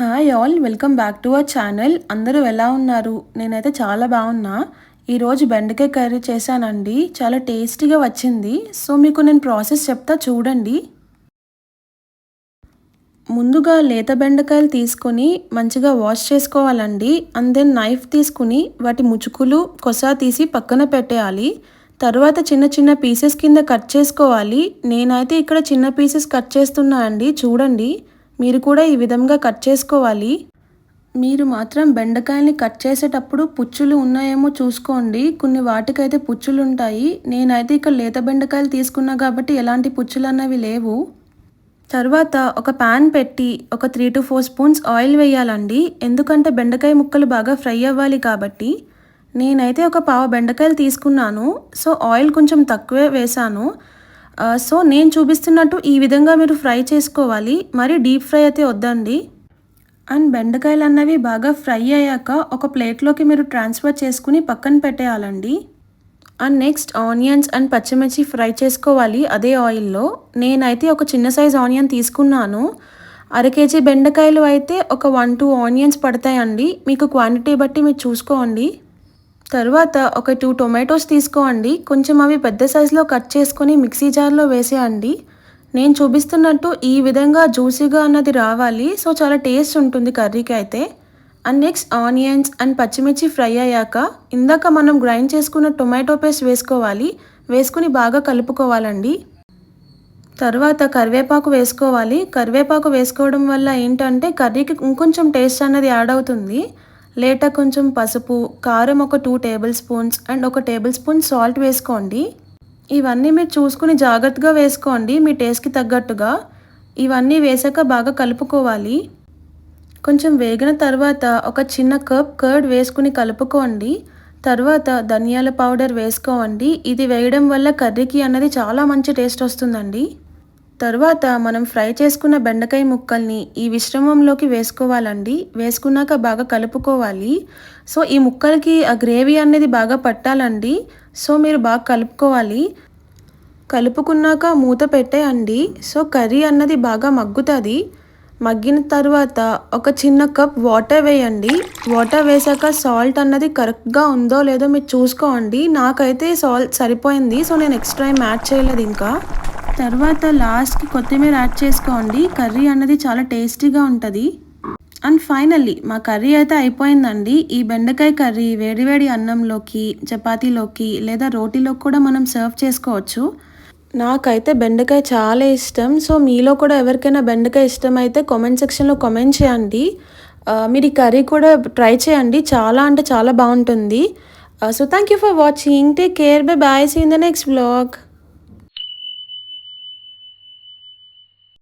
Hi all welcome back to our channel అందరూ ఎలా ఉన్నారు? నేనైతే చాలా బాగున్నా. ఈరోజు బెండకాయ కర్రీ చేశానండి. చాలా టేస్టీగా వచ్చింది. సో మీకు నేను ప్రాసెస్ చెప్తా చూడండి. ముందుగా లేత బెండకాయలు తీసుకొని మంచిగా వాష్ చేసుకోవాలండి. అండ్ దెన్ నైఫ్ తీసుకుని వాటి ముచుకులు కొసా తీసి పక్కన పెట్టేయాలి. తర్వాత చిన్న చిన్న పీసెస్ కింద కట్ చేసుకోవాలి. నేనైతే ఇక్కడ చిన్న పీసెస్ కట్ చేస్తున్నా అండి. చూడండి. మీరు కూడా ఈ విధంగా కట్ చేసుకోవాలి. మీరు మాత్రం బెండకాయల్ని కట్ చేసేటప్పుడు పుచ్చులు ఉన్నాయేమో చూసుకోండి. కొన్ని వాటికైతే పుచ్చులు ఉంటాయి నేనైతే ఇక్కడ లేత బెండకాయలు తీసుకున్నా కాబట్టి ఎలాంటి పుచ్చులు అన్నవి లేవు. తర్వాత ఒక ప్యాన్ పెట్టి ఒక three to four spoons oil వేయాలండి. ఎందుకంటే బెండకాయ ముక్కలు బాగా ఫ్రై అవ్వాలి కాబట్టి. నేనైతే ఒక పావు బెండకాయలు తీసుకున్నాను. సో ఆయిల్ కొంచెం తక్కువే వేసాను సో నేను చూపిస్తున్నట్టు ఈ విధంగా మీరు ఫ్రై చేసుకోవాలి. మరి డీప్ ఫ్రై అయితే వద్దండి. అండ్ బెండకాయలు అన్నవి బాగా ఫ్రై అయ్యాక ఒక ప్లేట్లోకి మీరు ట్రాన్స్ఫర్ చేసుకుని పక్కన పెట్టేయాలండి. అండ్ నెక్స్ట్ ఆనియన్స్ అండ్ పచ్చిమిర్చి ఫ్రై చేసుకోవాలి అదే ఆయిల్లో. నేనైతే ఒక చిన్న సైజ్ ఆనియన్ తీసుకున్నాను. అర కేజీ బెండకాయలు అయితే ఒక వన్ టూ ఆనియన్స్ పడతాయండి. మీకు క్వాంటిటీ బట్టి మీరు చూసుకోండి. తర్వాత ఒక టూ టొమాటోస్ తీసుకోండి. కొంచెం అవి పెద్ద సైజులో కట్ చేసుకొని మిక్సీ జార్లో వేసేయండి. నేను చూపిస్తున్నట్టు ఈ విధంగా జ్యూసీగా అన్నది రావాలి. సో చాలా టేస్ట్ ఉంటుంది కర్రీకి అయితే. అండ్ నెక్స్ట్ ఆనియన్స్ అండ్ పచ్చిమిర్చి ఫ్రై అయ్యాక ఇందాక మనం గ్రైండ్ చేసుకున్న టొమాటో పేస్ట్ వేసుకోవాలి. వేసుకుని బాగా కలుపుకోవాలండి. తర్వాత కరివేపాకు వేసుకోవాలి. కరివేపాకు వేసుకోవడం వల్ల ఏంటంటే కర్రీకి ఇంకొంచెం టేస్ట్ అన్నది యాడ్ అవుతుంది. లేట కొంచెం పసుపు కారం ఒక టూ టేబుల్ స్పూన్స్ అండ్ ఒక టేబుల్ స్పూన్ సాల్ట్ వేసుకోండి. ఇవన్నీ మీరు చూసుకుని జాగ్రత్తగా వేసుకోండి మీ టేస్ట్కి తగ్గట్టుగా. ఇవన్నీ వేసాక బాగా కలుపుకోవాలి. కొంచెం వేగిన తర్వాత ఒక చిన్న కప్ కర్డ్ వేసుకుని కలుపుకోండి. తర్వాత ధనియాల పౌడర్ వేసుకోండి. ఇది వేయడం వల్ల కర్రీకి అన్నది చాలా మంచి టేస్ట్ వస్తుందండి. తర్వాత మనం ఫ్రై చేసుకున్న బెండకాయ ముక్కల్ని ఈ మిశ్రమంలోకి వేసుకోవాలండి. వేసుకున్నాక బాగా కలుపుకోవాలి. సో ఈ ముక్కలకి ఆ గ్రేవీ అనేది బాగా పట్టాలండి. సో మీరు బాగా కలుపుకోవాలి. కలుపుకున్నాక మూత పెట్టేయండి. సో కర్రీ అన్నది బాగా మగ్గుతుంది. మగ్గిన తర్వాత ఒక చిన్న కప్ వాటర్ వేయండి. వాటర్ వేసాక సాల్ట్ అన్నది కరెక్ట్గా ఉందో లేదో మీరు చూసుకోండి. నాకైతే సాల్ట్ సరిపోయింది. సో నేను ఎక్స్ట్రా ఏం యాడ్ చేయలేదు ఇంకా. తర్వాత లాస్ట్కి కొత్తిమీర యాడ్ చేసుకోండి. కర్రీ అన్నది చాలా టేస్టీగా ఉంటుంది. అండ్ ఫైనల్లీ మా కర్రీ అయితే అయిపోయిందండి. ఈ బెండకాయ కర్రీ వేడివేడి అన్నంలోకి చపాతీలోకి లేదా రోటీలోకి కూడా మనం సర్వ్ చేసుకోవచ్చు. నాకైతే బెండకాయ చాలా ఇష్టం. సో మీలో కూడా ఎవరికైనా బెండకాయ ఇష్టం అయితే కామెంట్ సెక్షన్లో కామెంట్ చేయండి. మీరు ఈ కర్రీ కూడా ట్రై చేయండి. చాలా అంటే చాలా బాగుంటుంది. So thank you for watching take care bye bye see in the next blog